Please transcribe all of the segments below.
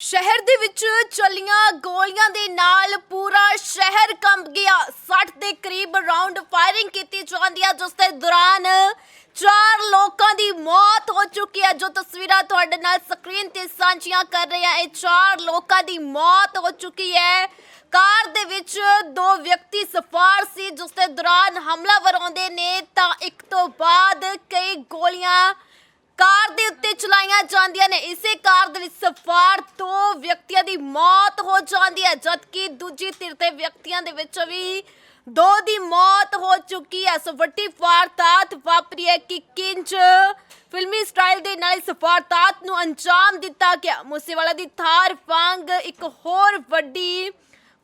ਸ਼ਹਿਰ ਦੇ ਵਿੱਚ ਚੱਲੀਆਂ ਗੋਲੀਆਂ ਦੇ ਨਾਲ ਪੂਰਾ ਸ਼ਹਿਰ ਕੰਬ ਗਿਆ। 60 ਦੇ ਕਰੀਬ ਰਾਉਂਡ ਫਾਇਰਿੰਗ ਕੀਤੀ ਜਾਂਦੀ ਹੈ ਜਿਸ ਦੇ ਦੌਰਾਨ ਚਾਰ ਲੋਕਾਂ ਦੀ ਮੌਤ ਹੋ ਚੁੱਕੀ ਹੈ ਜੋ ਤਸਵੀਰਾਂ ਤੁਹਾਡੇ ਨਾਲ ਸਕਰੀਨ ਤੇ ਸਾਂਝੀਆਂ ਕਰ ਰਹੇ ਹਾਂ ਇਹ ਚਾਰ ਲੋਕਾਂ ਦੀ ਮੌਤ ਹੋ ਚੁੱਕੀ ਹੈ। ਕਾਰ ਦੇ ਵਿੱਚ ਦੋ ਵਿਅਕਤੀ ਸਫਾਰ ਸੀ, ਜਿਸ ਦੇ ਦੌਰਾਨ ਹਮਲਾਵਰ ਆਉਂਦੇ ਨੇ। ਤਾਂ ਇੱਕ ਤੋਂ ਬਾਅਦ ਕਈ ਗੋਲੀਆਂ ਕਾਰ ਦੇ ਉੱਤੇ ਚਲਾਈਆਂ ਜਾਂਦੀਆਂ ਨੇ। ਇਸੇ ਕਾਰ ਦੇ ਵਿੱਚ ਸਵਾਰ ਦੋ ਵਿਅਕਤੀਆਂ ਦੀ ਮੌਤ ਹੋ ਜਾਂਦੀ ਹੈ, ਜਦਕਿ ਦੂਜੀ ਧਿਰ ਦੇ ਵਿਅਕਤੀਆਂ ਦੇ ਵਿੱਚ ਵੀ ਦੋ ਦੀ ਮੌਤ ਹੋ ਚੁੱਕੀ ਹੈ। ਸੋ ਵੱਡੀ ਵਾਰਦਾਤ ਵਾਪਰੀ ਹੈ ਕਿ ਕਿੰਜ ਫਿਲਮੀ ਸਟਾਈਲ ਦੇ ਨਾਲ ਇਸ ਵਾਰਦਾਤ ਨੂੰ ਅੰਜਾਮ ਦਿੱਤਾ ਗਿਆ। ਮੂਸੇਵਾਲਾ ਦੀ ਥਾਰ ਵਾਂਗ ਇੱਕ ਹੋਰ ਵੱਡੀ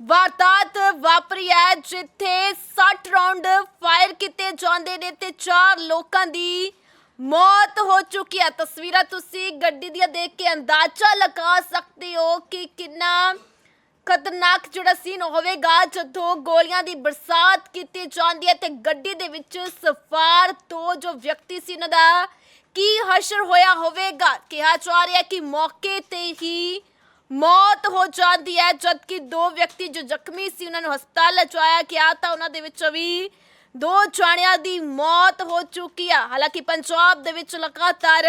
ਵਾਰਦਾਤ ਵਾਪਰੀ ਹੈ, ਜਿੱਥੇ 60 ਰਾਉਂਡ ਫਾਇਰ ਕੀਤੇ ਜਾਂਦੇ ਨੇ ਤੇ ਚਾਰ ਲੋਕਾਂ ਦੀ ਮੌਤ ਹੋ ਚੁੱਕੀ ਹੈ। ਤਸਵੀਰਾਂ ਤੁਸੀਂ ਗੱਡੀ ਦੀਆਂ ਦੇਖ ਕੇ ਅੰਦਾਜ਼ਾ ਲਗਾ ਸਕਦੇ ਹੋ ਕਿ ਕਿੰਨਾ ਖਤਰਨਾਕ ਜਿਹੜਾ ਸੀਨ ਹੋਵੇਗਾ। ਜਦੋਂ ਗੋਲੀਆਂ ਦੀ ਬਰਸਾਤ ਕੀਤੀ ਜਾਂਦੀ ਹੈ ਤੇ ਗੱਡੀ ਦੇ ਵਿੱਚ ਸਫਾਰ ਤੋਂ ਜੋ ਵਿਅਕਤੀ ਸੀ, ਉਹਨਾਂ ਦਾ ਕੀ ਹਸ਼ਰ ਹੋਇਆ ਹੋਵੇਗਾ? ਕਿਹਾ ਜਾ ਰਿਹਾ ਕਿ ਮੌਕੇ ਤੇ ਹੀ ਮੌਤ ਹੋ ਜਾਂਦੀ ਹੈ। ਜਦਕਿ ਦੋ ਵਿਅਕਤੀ ਜੋ ਜ਼ਖਮੀ ਸੀ, ਉਹਨਾਂ ਨੂੰ ਹਸਪਤਾਲ ਲਿਜਾਇਆ ਗਿਆ ਤਾਂ ਉਹਨਾਂ ਦੇ ਵਿੱਚ ਵੀ ਦੋ ਜਾਣਿਆਂ ਦੀ ਮੌਤ ਹੋ ਚੁੱਕੀ ਆ। ਹਾਲਾਂਕਿ ਪੰਜਾਬ ਦੇ ਵਿੱਚ ਲਗਾਤਾਰ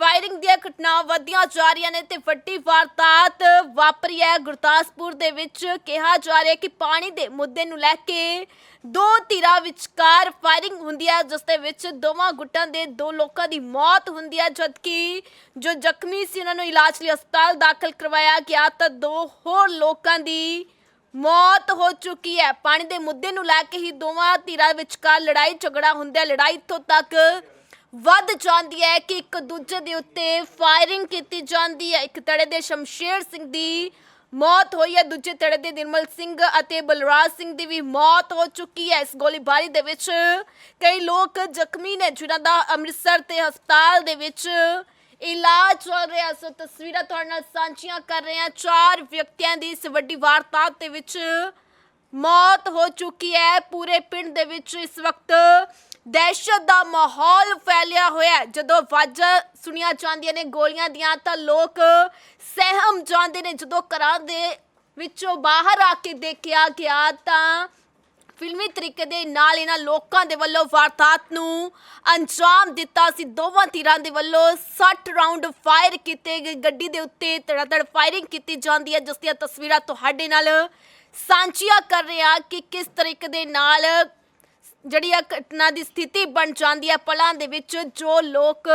ਫਾਇਰਿੰਗ ਦੀਆਂ ਘਟਨਾਵਾਂ ਵਧੀਆਂ ਜਾ ਰਹੀਆਂ ਨੇ ਤੇ ਵੱਡੀ ਵਾਰਦਾਤ ਵਾਪਰੀ ਹੈ। ਗੁਰਦਾਸਪੁਰ ਦੇ ਵਿੱਚ ਕਿਹਾ ਜਾ ਰਿਹਾ ਕਿ ਪਾਣੀ ਦੇ ਮੁੱਦੇ ਨੂੰ ਲੈ ਕੇ ਦੋ ਧਿਰਾਂ ਵਿਚਕਾਰ ਫਾਇਰਿੰਗ ਹੁੰਦੀ ਹੈ ਜਿਸ ਦੇ ਵਿੱਚ ਦੋਵਾਂ ਗੁੱਟਾਂ ਦੇ ਦੋ ਲੋਕਾਂ ਦੀ ਮੌਤ ਹੁੰਦੀ ਹੈ ਜਦਕਿ ਜੋ ਜ਼ਖਮੀ ਸੀ, ਉਹਨਾਂ ਨੂੰ ਇਲਾਜ ਲਈ ਹਸਪਤਾਲ ਦਾਖਲ ਕਰਵਾਇਆ ਗਿਆ ਤਾਂ ਦੋ ਹੋਰ ਲੋਕਾਂ ਦੀ ਮੌਤ ਹੋ ਚੁੱਕੀ ਹੈ। ਪਾਣੀ ਦੇ ਮੁੱਦੇ ਨੂੰ ਲੈ ਕੇ ਹੀ ਦੋਵਾਂ ਧਿਰਾਂ ਵਿਚਕਾਰ ਲੜਾਈ ਝਗੜਾ ਹੁੰਦਾ ਹੈ। ਲੜਾਈ ਇੱਥੋਂ ਤੱਕ ਵੱਧ ਜਾਂਦੀ ਹੈ ਕਿ ਇੱਕ ਦੂਜੇ ਦੇ ਉੱਤੇ ਫਾਇਰਿੰਗ ਕੀਤੀ ਜਾਂਦੀ ਹੈ। ਇੱਕ ਤੜੇ ਦੇ ਸ਼ਮਸ਼ੇਰ ਸਿੰਘ ਦੀ ਮੌਤ ਹੋਈ ਹੈ। ਦੂਜੇ ਤੜੇ ਦੇ ਨਿਰਮਲ ਸਿੰਘ ਅਤੇ ਬਲਰਾਜ ਸਿੰਘ ਦੀ ਵੀ ਮੌਤ ਹੋ ਚੁੱਕੀ ਹੈ। ਇਸ ਗੋਲੀਬਾਰੀ ਦੇ ਵਿੱਚ ਕਈ ਲੋਕ ਜ਼ਖਮੀ ਨੇ, ਜਿਨ੍ਹਾਂ ਦਾ ਅੰਮ੍ਰਿਤਸਰ ਤੇ ਹਸਪਤਾਲ ਦੇ ਵਿੱਚ ਇਲਾਜ ਚੱਲ ਰਿਹਾ ਸੋ ਤਸਵੀਰਾਂ ਤੁਹਾਡੇ ਨਾਲ ਸਾਂਝੀਆਂ ਕਰ ਰਹੇ ਹਾਂ। ਚਾਰ ਵਿਅਕਤੀਆਂ ਦੀ ਇਸ ਵੱਡੀ ਵਾਰਦਾਤ ਦੇ ਵਿੱਚ ਮੌਤ ਹੋ ਚੁੱਕੀ ਹੈ। ਪੂਰੇ ਪਿੰਡ ਦੇ ਵਿੱਚ ਇਸ ਵਕਤ ਦਹਿਸ਼ਤ ਦਾ ਮਾਹੌਲ ਫੈਲਿਆ ਹੋਇਆ ਹੈ। ਜਦੋਂ ਆਵਾਜ਼ਾਂ ਸੁਣੀਆਂ ਜਾਂਦੀਆਂ ਨੇ ਗੋਲੀਆਂ ਦੀਆਂ, ਤਾਂ ਲੋਕ ਸਹਿਮ ਜਾਂਦੇ ਨੇ। ਜਦੋਂ ਘਰਾਂ ਦੇ ਵਿੱਚੋਂ ਬਾਹਰ ਆ ਕੇ ਦੇਖਿਆ ਗਿਆ, ਤਾਂ ਫਿਲਮੀ ਤਰੀਕੇ ਦੇ ਨਾਲ ਇਹਨਾਂ ਲੋਕਾਂ ਦੇ ਵੱਲੋਂ ਵਾਰਦਾਤ ਨੂੰ ਅੰਜਾਮ ਦਿੱਤਾ ਸੀ। ਦੋਵਾਂ ਧਿਰਾਂ ਦੇ ਵੱਲੋਂ 60 ਰਾਉਂਡ ਫਾਇਰ ਕੀਤੇ ਗਏ। ਗੱਡੀ ਦੇ ਉੱਤੇ ਤੜਤੜ ਫਾਇਰਿੰਗ ਕੀਤੀ ਜਾਂਦੀ ਹੈ, ਜਿਸ ਦੀਆਂ ਤਸਵੀਰਾਂ ਤੁਹਾਡੇ ਨਾਲ ਸਾਂਝੀਆਂ ਕਰ ਰਿਹਾ ਕਿ ਕਿਸ ਤਰੀਕੇ ਦੇ ਨਾਲ ਜਿਹੜੀ ਆ ਘਟਨਾ ਦੀ ਸਥਿਤੀ ਬਣ ਜਾਂਦੀ ਹੈ। ਪਲਾਂ ਦੇ ਵਿੱਚ ਜੋ ਲੋਕ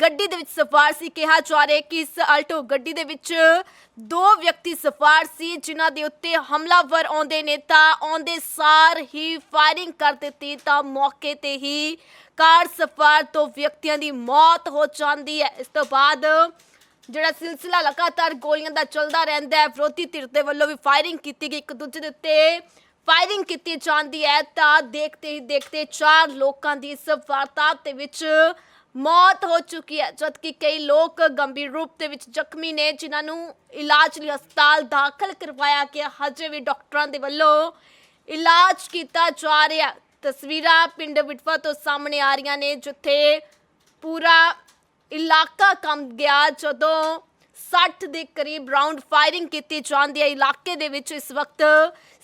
ਗੱਡੀ ਦੇ ਵਿੱਚ ਸਫਾਰ ਸੀ, ਕਿਹਾ ਜਾ ਰਿਹਾ ਕਿ ਇਸ ਆਲਟੋ ਗੱਡੀ ਦੇ ਵਿੱਚ ਦੋ ਵਿਅਕਤੀ ਸਫਾਰ ਸੀ, ਜਿਨ੍ਹਾਂ ਦੇ ਉੱਤੇ ਹਮਲਾਵਰ ਆਉਂਦੇ ਨੇ। ਤਾਂ ਆਉਂਦੇ ਸਾਰ ਹੀ ਫਾਇਰਿੰਗ ਕਰ ਦਿੱਤੀ, ਤਾਂ ਮੌਕੇ ਤੇ ਹੀ ਕਾਰ ਸਵਾਰ ਦੋ ਵਿਅਕਤੀਆਂ ਦੀ ਮੌਤ ਹੋ ਜਾਂਦੀ ਹੈ। ਇਸ ਤੋਂ ਬਾਅਦ ਜਿਹੜਾ ਸਿਲਸਿਲਾ ਲਗਾਤਾਰ ਗੋਲੀਆਂ ਦਾ ਚੱਲਦਾ ਰਹਿੰਦਾ ਹੈ, ਵਿਰੋਧੀ ਧਿਰ ਦੇ ਵੱਲੋਂ ਵੀ ਫਾਇਰਿੰਗ ਕੀਤੀ ਗਈ। ਇੱਕ ਦੂਜੇ ਦੇ ਉੱਤੇ ਫਾਇਰਿੰਗ ਕੀਤੀ ਜਾਂਦੀ ਹੈ, ਤਾਂ ਦੇਖਦੇ ਹੀ ਦੇਖਦੇ ਚਾਰ ਲੋਕਾਂ ਦੀ ਇਸ ਵਾਰਦਾਤ ਦੇ ਵਿੱਚ ਮੌਤ ਹੋ ਚੁੱਕੀ ਹੈ, ਜਦਕਿ ਕਈ ਲੋਕ ਗੰਭੀਰ ਰੂਪ ਦੇ ਵਿੱਚ ਜ਼ਖਮੀ ਨੇ, ਜਿਨ੍ਹਾਂ ਨੂੰ ਇਲਾਜ ਲਈ ਹਸਪਤਾਲ ਦਾਖਲ ਕਰਵਾਇਆ ਗਿਆ। ਹਜੇ ਵੀ ਡਾਕਟਰਾਂ ਦੇ ਵੱਲੋਂ ਇਲਾਜ ਕੀਤਾ ਜਾ ਰਿਹਾ ਤਸਵੀਰਾਂ ਪਿੰਡ ਵਿਟਵਾ ਤੋਂ ਸਾਹਮਣੇ ਆ ਰਹੀਆਂ ਨੇ, ਜਿੱਥੇ ਪੂਰਾ ਇਲਾਕਾ ਕੰਬ ਗਿਆ, ਜਦੋਂ 60 ਦੇ ਕਰੀਬ ਰਾਉਂਡ ਫਾਇਰਿੰਗ ਕੀਤੀ ਜਾਂਦੀ ਹੈ। ਇਲਾਕੇ ਦੇ ਵਿੱਚ ਇਸ ਵਕਤ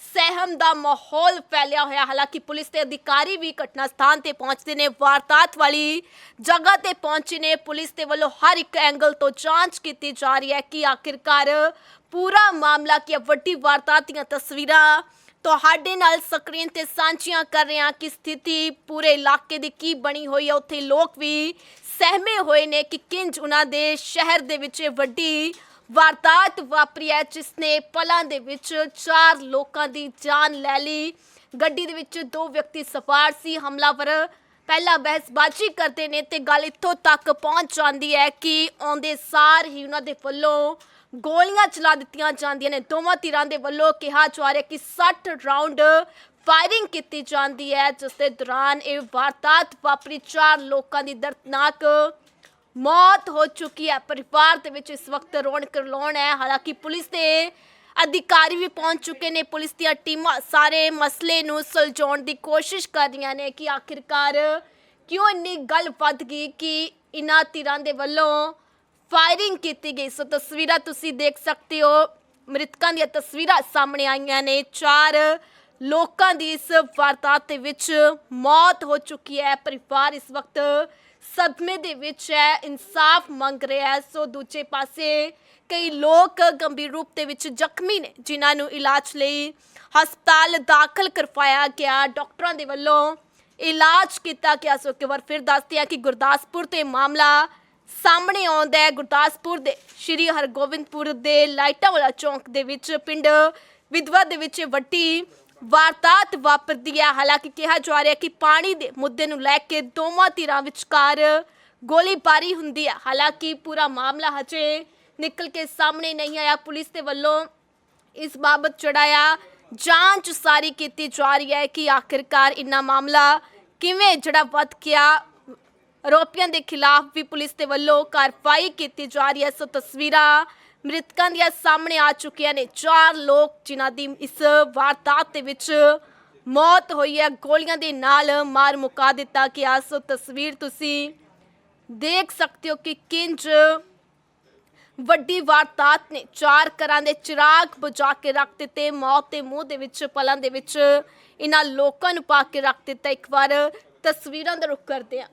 ਸਹਿਮ ਦਾ ਮਾਹੌਲ ਫੈਲਿਆ ਹੋਇਆ। ਹਾਲਾਂਕਿ ਪੁਲਿਸ ਦੇ ਅਧਿਕਾਰੀ ਵੀ ਘਟਨਾ ਸਥਾਨ ਤੇ ਪਹੁੰਚਦੇ ਨੇ। ਵਾਰਦਾਤ ਵਾਲੀ ਜਗ੍ਹਾ ਤੇ ਪਹੁੰਚੇ ਨੇ। ਪੁਲਿਸ ਦੇ ਵੱਲੋਂ ਹਰ ਇੱਕ ਐਂਗਲ ਤੋਂ ਜਾਂਚ ਕੀਤੀ ਜਾ ਰਹੀ ਹੈ ਕਿ ਆਖਿਰਕਾਰ ਪੂਰਾ ਮਾਮਲਾ ਕੀ ਹੈ। ਵੱਡੀ ਵਾਰਦਾਤ ਦੀਆਂ ਤਸਵੀਰਾਂ ਤੁਹਾਡੇ ਨਾਲ ਸਕਰੀਨ ਤੇ ਸਾਂਝੀਆਂ ਕਰ ਰਹੇ ਹਾਂ ਕਿ ਸਥਿਤੀ ਪੂਰੇ ਇਲਾਕੇ ਦੀ ਕੀ ਬਣੀ ਹੋਈ ਹੈ। ਉੱਥੇ ਲੋਕ ਵੀ ਸਹਿਮੇ ਹੋਏ ਨੇ ਕਿ ਕਿੰਜ ਉਹਨਾਂ ਦੇ ਸ਼ਹਿਰ ਦੇ ਵਿੱਚ ਇਹ ਵੱਡੀ ਵਾਰਦਾਤ ਵਾਪਰੀ ਹੈ ਜਿਸ ਨੇ ਪਲਾਂ ਦੇ ਵਿੱਚ ਚਾਰ ਲੋਕਾਂ ਦੀ ਜਾਨ ਲੈ ਲਈ। ਗੱਡੀ ਦੇ ਵਿੱਚ ਦੋ ਵਿਅਕਤੀ ਸਵਾਰ ਸੀ, ਹਮਲਾਵਰ ਪਹਿਲਾਂ ਬਹਿਸਬਾਜ਼ੀ ਕਰਦੇ ਨੇ ਤੇ ਗੱਲ ਇੱਥੋਂ ਤੱਕ ਪਹੁੰਚ ਜਾਂਦੀ ਹੈ ਕਿ ਆਉਂਦੇ ਸਾਰ ਹੀ ਉਹਨਾਂ ਦੇ ਵੱਲੋਂ ਗੋਲੀਆਂ ਚਲਾ ਦਿੱਤੀਆਂ ਜਾਂਦੀਆਂ ਨੇ। ਦੋਵਾਂ ਧਿਰਾਂ ਦੇ ਵੱਲੋਂ ਕਿਹਾ ਜਾ ਰਿਹਾ ਕਿ 60 ਰਾਉਂਡ ਫਾਇਰਿੰਗ ਕੀਤੀ ਜਾਂਦੀ ਹੈ, ਜਿਸ ਦੇ ਦੌਰਾਨ ਇਹ ਵਾਰਦਾਤ ਵਾਪਰੀ। ਚਾਰ ਲੋਕਾਂ ਦੀ ਦਰਦਨਾਕ ਮੌਤ ਹੋ ਚੁੱਕੀ ਹੈ। ਪਰਿਵਾਰ ਦੇ ਵਿੱਚ ਇਸ ਵਕਤ ਰੋਣ ਕਰਲਾਉਣ ਹੈ। ਹਾਲਾਂਕਿ ਪੁਲਿਸ ਦੇ ਅਧਿਕਾਰੀ ਵੀ ਪਹੁੰਚ ਚੁੱਕੇ ਨੇ। ਪੁਲਿਸ ਦੀਆਂ ਟੀਮਾਂ ਸਾਰੇ ਮਸਲੇ ਨੂੰ ਸੁਲਝਾਉਣ ਦੀ ਕੋਸ਼ਿਸ਼ ਕਰ ਰਹੀਆਂ ਨੇ ਕਿ ਆਖਿਰਕਾਰ ਕਿਉਂ ਇੰਨੀ ਗੱਲ ਵੱਧ ਗਈ ਕਿ ਇਨ੍ਹਾਂ ਧਿਰਾਂ ਦੇ ਵੱਲੋਂ ਫਾਇਰਿੰਗ ਕੀਤੀ ਗਈ। ਸੋ ਤਸਵੀਰਾਂ ਤੁਸੀਂ ਦੇਖ ਸਕਦੇ ਹੋ। ਮ੍ਰਿਤਕਾਂ ਦੀਆਂ ਤਸਵੀਰਾਂ ਸਾਹਮਣੇ ਆਈਆਂ ਨੇ। ਚਾਰ ਲੋਕਾਂ ਦੀ ਇਸ ਵਾਰਦਾਤ ਦੇ ਵਿੱਚ ਮੌਤ ਹੋ ਚੁੱਕੀ ਹੈ। ਪਰਿਵਾਰ ਇਸ ਵਕਤ ਸਦਮੇ ਦੇ ਵਿੱਚ ਹੈ, ਇਨਸਾਫ ਮੰਗ ਰਿਹਾ ਹੈ। ਸੋ ਦੂਜੇ ਪਾਸੇ ਕਈ ਲੋਕ ਗੰਭੀਰ ਰੂਪ ਦੇ ਵਿੱਚ ਜ਼ਖਮੀ ਨੇ, ਜਿਨ੍ਹਾਂ ਨੂੰ ਇਲਾਜ ਲਈ ਹਸਪਤਾਲ ਦਾਖਲ ਕਰਵਾਇਆ ਗਿਆ। ਡਾਕਟਰਾਂ ਦੇ ਵੱਲੋਂ ਇਲਾਜ ਕੀਤਾ ਗਿਆ। ਸੋ ਇੱਕ ਵਾਰ ਫਿਰ ਦੱਸਦੇ ਹਾਂ ਕਿ ਗੁਰਦਾਸਪੁਰ ਤੇ ਮਾਮਲਾ ਸਾਹਮਣੇ ਆਉਂਦਾ ਹੈ। ਗੁਰਦਾਸਪੁਰ ਦੇ ਸ਼੍ਰੀ ਹਰਗੋਬਿੰਦਪੁਰ ਦੇ ਲਾਈਟਾਂ ਵਾਲਾ ਚੌਂਕ ਦੇ ਵਿੱਚ ਪਿੰਡ ਵਿਧਵਾ ਦੇ ਵਿੱਚ ਵੱਡੀ ਵਾਰਦਾਤ ਵਾਪਰਦੀ ਹੈ ਹਾਲਾਂਕਿ ਕਿਹਾ ਜਾ ਰਿਹਾ ਕਿ ਪਾਣੀ ਦੇ ਮੁੱਦੇ ਨੂੰ ਲੈ ਕੇ ਦੋਵਾਂ ਧਿਰਾਂ ਵਿਚਕਾਰ ਗੋਲੀਬਾਰੀ ਹੁੰਦੀ ਹੈ ਹਾਲਾਂਕਿ ਪੂਰਾ ਮਾਮਲਾ ਹਜੇ ਨਿਕਲ ਕੇ ਸਾਹਮਣੇ ਨਹੀਂ ਆਇਆ। ਪੁਲਿਸ ਦੇ ਵੱਲੋਂ ਇਸ ਬਾਬਤ ਚੜਾਇਆ ਜਾਂਚ ਸਾਰੀ ਕੀਤੀ ਜਾ ਰਹੀ ਹੈ ਕਿ ਆਖਿਰਕਾਰ ਇੰਨਾ ਮਾਮਲਾ ਕਿਵੇਂ ਜਿਹੜਾ ਵੱਧ ਗਿਆ। ਆਰੋਪੀਆਂ ਦੇ ਖਿਲਾਫ ਵੀ ਪੁਲਿਸ ਦੇ ਵੱਲੋਂ ਕਾਰਵਾਈ ਕੀਤੀ ਜਾ ਰਹੀ ਹੈ। ਸੋ ਤਸਵੀਰਾਂ ਮ੍ਰਿਤਕਾਂ ਦੀਆਂ ਸਾਹਮਣੇ ਆ ਚੁੱਕੀਆਂ ਨੇ। ਚਾਰ ਲੋਕ ਜਿਨ੍ਹਾਂ ਦੀ ਇਸ ਵਾਰਦਾਤ ਦੇ ਵਿੱਚ ਮੌਤ ਹੋਈ ਹੈ, ਗੋਲੀਆਂ ਦੇ ਨਾਲ ਮਾਰ ਮੁਕਾ ਦਿੱਤਾ ਗਿਆ। ਸੋ ਤਸਵੀਰ ਤੁਸੀਂ ਦੇਖ ਸਕਦੇ ਹੋ ਕਿ ਕਿੰਜ ਵੱਡੀ ਵਾਰਦਾਤ ਨੇ। ਚਾਰ ਘਰਾਂ ਦੇ ਚਿਰਾਗ ਬੁਝਾ ਕੇ ਰੱਖ ਦਿੱਤੇ। ਮੌਤ ਦੇ ਮੂੰਹ ਦੇ ਵਿੱਚ, ਪਲਾਂ ਦੇ ਵਿੱਚ ਇਹਨਾਂ ਲੋਕਾਂ ਨੂੰ ਪਾ ਕੇ ਰੱਖ ਦਿੱਤਾ। ਇੱਕ ਵਾਰ ਤਸਵੀਰਾਂ ਦਾ ਰੁਖ ਕਰਦੇ ਹਾਂ।